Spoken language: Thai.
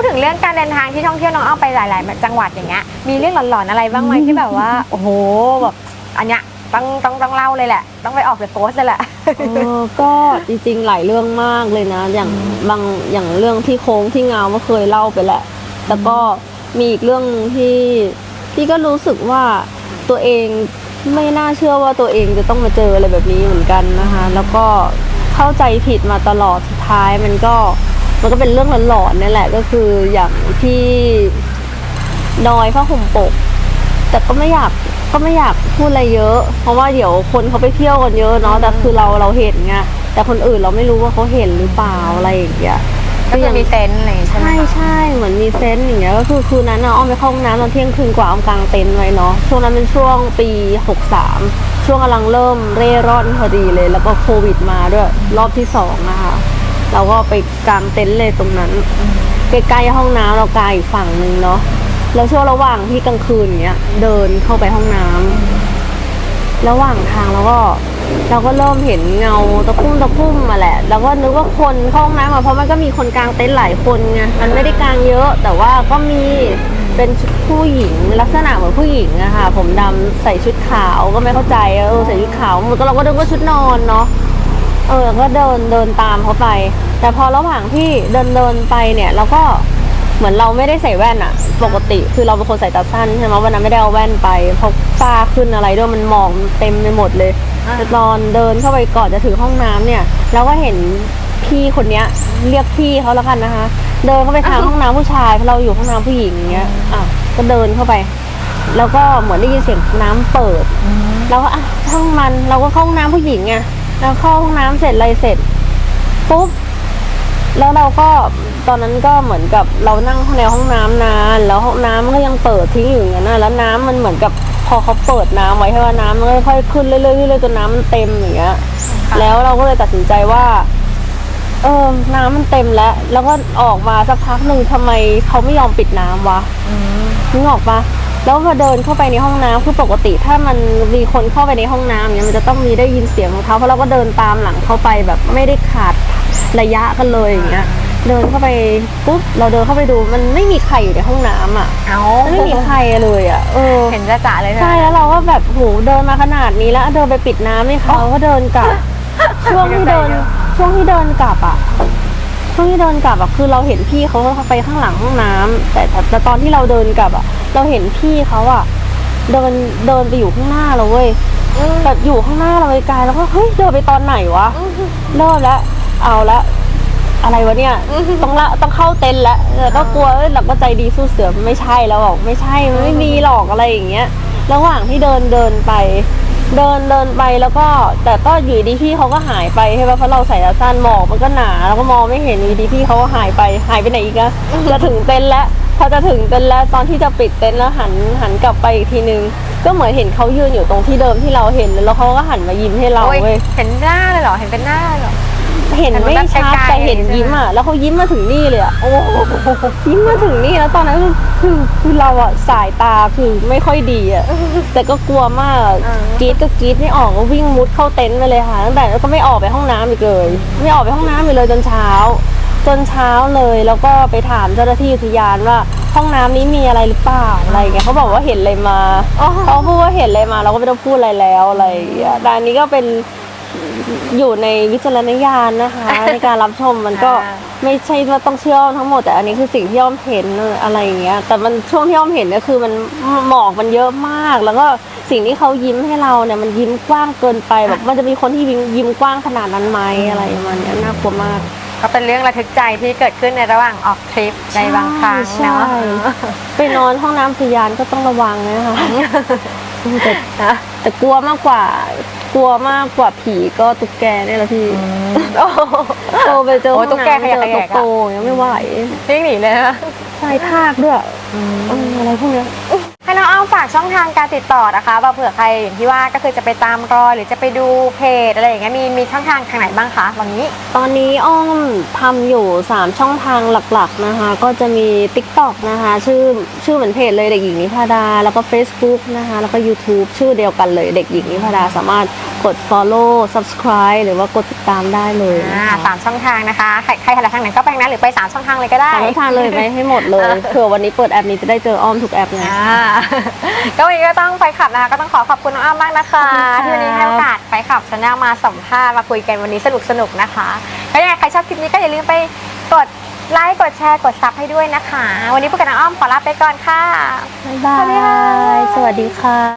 พูดถึงเรื่องการเดินทางที่ท่องเที่ยวน้องอ้อมไปหลาย ๆ จังหวัดอย่างเงี้ยมีเรื่องหลอนๆอะไรบ้างไหมที่แบบว่าโอ้โหแบบอันเนี้ยต้องต้องต้องเล่าเลยแหละ ต้องไปออกเดอะโพสเลยแหละ เออก็จริงๆหลายเรื่องมากเลยนะ อย่างบางอย่างเรื่องที่โค้งที่เงาก็เคยเล่าไปแหละแต่ก็มีอีกเรื่องที่ที่ก็รู้สึกว่าตัวเองไม่น่าเชื่อว่าตัวเองจะต้องมาเจออะไรแบบนี้เหมือนกันนะคะ แล้วก็เข้าใจผิดมาตลอดสุดท้ายมันก็ มันก็เป็นเรื่องหลอนๆนี่แหละก็คืออย่างที่ดอยพระห่มปก แต่ก็ไม่อยากก็ไม่อยากพูดอะไรเยอะ เพราะว่าเดี๋ยวคนเขาไปเที่ยวกันเยอะเนาะแต่คือเราเราเห็นไงแต่คนอื่นเราไม่รู้ว่าเขาเห็นหรือเปล่าอะไรอย่างเงี้ยก็คือมีเซนส์อะไรอย่างงี้ใช่ไหมใช่คะใช่เหมือนมีเซนต์อย่างเงี้ยก็คือคืนนั้นน่ะอ้อมไปเข้าห้องน้ำตอนเที่ยงคืนกว่าอ้อมกลางเต็นท์ไว้เนาะช่วงนั้นเป็นช่วงปี63ช่วงกำลังเริ่มเร่ร่อนพอดีเลย แล้วก็โควิดมาด้วยรอบที่สองนะคะ เราก็ไปกางเต็นท์เลยตรงนั้น ใกล้ๆห้องน้ำเรากางอีกฝั่งหนึ่งเนาะแล้วช่วงระหว่างที่กลางคืนอย่างเงี้ยเดินเข้าไปห้องน้ำระหว่างทางเราก็ เราก็เริ่มเห็นเงาตะคุ่มตะคุ่มมาแหละแล้วก็นึกว่าคนเข้าห้องน้ำมาเพราะมันก็มีคนกลางเต็นท์หลายคนไงมันไม่ได้กลางเยอะ แต่ว่าก็มีเป็นผู้หญิงลักษณะเหมือนผู้หญิงอะค่ะผมดำใส่ชุดขาวก็ไม่เข้าใจเออใส่ชุดขาวมันก็เราก็นึกว่าชุดนอนเนาะ เออก็เดินเดินตามเขาไป แต่พอระหว่างที่เดินเดินไปเนี่ยเราก็เหมือนเราไม่ได้ใส่แว่นอะปกติคือเราเป็นคนใส่ตาสั้นใช่ไหมวันนั้นไม่ได้เอาแว่นไปเพราะฟ้าขึ้นอะไรด้วยมันหมองเต็มไปหมดเลยตอนเดินเข้าไปก่อนจะถึงห้องน้ำเนี่ย เราก็เห็นพี่คนเนี้ยเรียกพี่เขาแล้วกันนะคะ เดินเข้าไปทางห้องน้ำผู้ชายเพราะเราอยู่ห้องน้ำผู้หญิงอย่างเงี้ยอะก็เดินเข้าไป แล้วก็เหมือนได้ยินเสียงน้ำเปิดเราก็อะช่างมันเราก็เข้าห้องน้ำผู้หญิงไง เราเข้าห้องน้ำเสร็จอะไรเสร็จปุ๊บแล้วเราก็ตอนนั้นก็เหมือนกับเรานั่งในห้องน้ำนาน แล้วห้องน้ำมันก็ยังเปิดทิ้งอยู่อย่างนั้นนะแล้วน้ำมันเหมือนกับพอเขาเปิดน้ำไว้ให้ว่าน้ำมันค่อยๆขึ้นเรื่อยๆเรื่อยๆจนน้ำมันเต็มอย่างเงี้ย แล้วเราก็เลยตัดสินใจว่า เออน้ำมันเต็มแล้ว แล้วก็ออกมาสักพักหนึ่งทำไมเขาไม่ยอมปิดน้ำวะอืมนึกออกปะ แล้วพอเดินเข้าไปในห้องน้ำคือปกติถ้ามันมีคนเข้าไปในห้องน้ำเนี่ยมันจะต้องมีได้ยินเสียงของเขาเพราะเราก็เดินตามหลังเข้าไปแบบไม่ได้ขาดระยะกันเลยอย่างเงี้ยเดินเข้าไปปุ๊บเราเดินเข้าไปดูมันไม่มีใครอยู่ในห้องน้ำอะเอามันไม่มีใครเลยอะเออเห็นจะจะเลยนะใช่แล้วเราก็แบบโหเดินมาขนาดนี้แล้วเดินไปปิดน้ำให้เขาก็เดินกลับ ช่วงที่เดินช่วงที่เดินกลับอะช่วงที่เดินกลับอะคือเราเห็นพี่เขาไปข้างหลังห้องน้ำแต่แต่แต่ตอนที่เราเดินกลับอะ เราเห็นพี่เขาอะเดินเดินไปอยู่ข้างหน้าเราเว้ยอืมแบบอยู่ข้างหน้าเราไกลๆแล้วก็เฮ้ยเดินไปตอนไหนวะเริ่มแล้วเอาละอะไรวะเนี่ยต้องละต้องเข้าเต็นท์แล้วแต่ก็กลัวเอ้ยเราก็ใจดีสู้เสือไม่ใช่แล้วบอกไม่ใช่มันไม่มีหรอกอะไรอย่างเงี้ย ระหว่างที่เดินเดินไป เดินเดินไปแล้วก็แต่ก็อยู่ดีพี่เขาก็หายไปใช่ไหมเพราะเราใส่ตาสั้นหมอกมันก็หนาแล้วก็มองไม่เห็นอยู่ดีพี่เขาก็หายไปหายไปไหนอีกอะจะถึงเต็นท์แล้วพอจะถึงเต็นท์แล้วตอนที่จะปิดเต็นท์แล้วหันหันกลับไปอีกทีนึง ก็เหมือนเห็นเขายืนอยู่ตรงที่เดิมที่เราเห็นแล้วเขาก็หันมายิ้มให้เราโอ้ยเว้ยเห็นหน้าเลยเหรอเห็นเป็นหน้าเลยเหรอ เห็นไม่ชัดเห็นแบบไกลๆแต่เห็นใช่ไหมยิ้มอะแล้วเขายิ้มมาถึงนี่เลยอะโอ้โหยิ้มมาถึงนี่แล้วตอนนั้นคือคือคือเราอะสายตาคือไม่ค่อยดีอะแต่ก็กลัวมากอะอ่ากรีดก็กรีดไม่ออกก็วิ่งมุดเข้าเต็นท์ไปเลยค่ะตั้งแต่แล้วก็ไม่ออกไปห้องน้ำอีกเลย ไม่ออกไปห้องน้ำอีกเลยจนเช้า จนเช้าเลยแล้วก็ไปถามเจ้าหน้าที่อุทยานว่าห้องน้ำนี้มีอะไรหรือเปล่าอะไรอย่างเงี้ยเขาบอกว่าเห็นอะไรมาอ๋อเขาพูดว่าเห็นอะไรมาเราก็ไม่ต้องพูดอะไรแล้วอะไรอย่างเงี้ยแต่อันนี้ก็เป็น อยู่ในวิจารณญาณนะคะ ในการรับชมมันก็อ่าไม่ใช่ว่าต้องเชื่อทั้งหมดแต่อันนี้คือสิ่งที่อ้อมเห็นอะไรอย่างเงี้ย แต่มันช่วงที่อ้อมเห็นก็คือมันหมอกมันเยอะมาก แล้วก็สิ่งที่เขายิ้มให้เราเนี่ยมันยิ้มกว้างเกินไปแบบมันจะมีคนที่ยิ้มยิ้มกว้างขนาดนั้นไหมอะไรประมาณเนี้ยน่ากลัวมาก ก็เป็นเรื่องระทึกใจที่เกิดขึ้นในระหว่างออกทริปในบางครั้งใช่เนาะไปนอนห้องน้ำพยานก็ต้องระวังนะคะแต่นะแต่กลัวมากกว่าก ลัวมากกว่าผีก็ตุ๊กแกเนี่ยแหละพี่โอ้โหโตไปเจอโอ้ห้องตุ๊กแกน้ำเจอขยะแขตุ๊ยะกโตยังไม่ไหววิ่งหนีเลยนะ ใส่ทากด้วยเอออะไรพวกเนี้ย ให้น้องอ้อมฝากช่องทางการติดต่อนะคะว่าเผื่อใครอย่างที่ว่าก็คือจะไปตามรอยหรือจะไปดูเพจอะไรอย่างเงี้ยมีมีช่องทางทางไหนบ้างคะวันนี้ ตอนนี้อ้อมทำอยู่ 3 ช่องทางหลักๆนะคะ ก็จะมี TikTok นะคะ ชื่อชื่อเหมือนเพจเลยเด็กหญิงนิพาดา แล้วก็ Facebook นะคะ แล้วก็ YouTube ชื่อเดียวกันเลยเด็กหญิงนิพาดาสามารถกด follow subscribe หรือว่ากดติดตามได้เลยนะอ่าคะ สามช่องทางนะคะ ใครใครถนัดทางไหนก็ไปทางนั้นหรือไปสามช่องทางเลยก็ได้ สามช่องทางเลยไปให้หมดเลยเผื่อวันนี้เปิดแอปนี้จะได้เจออ้อมทุกแอปไง อ่าก็วันนี้ก็ต้องไฟขับนะคะก็ต้องขอขอบคุณน้องอ้อมมากนะคะขอบคุณค่ะที่วันนี้ให้โอกาสไฟขับชาแนลมาสัมภาษณ์มาคุยกันวันนี้สนุกสนุกๆนะคะแล้วยังไงใครชอบคลิปนี้ก็อย่าลืมไปกดไลค์กดแชร์กดซับให้ด้วยนะคะ วันนี้พวกบน้องอ้อมขอลาไปก่อนค่ะบ๊ายบาสวัสดีค่ะยสวัสดีค่ะ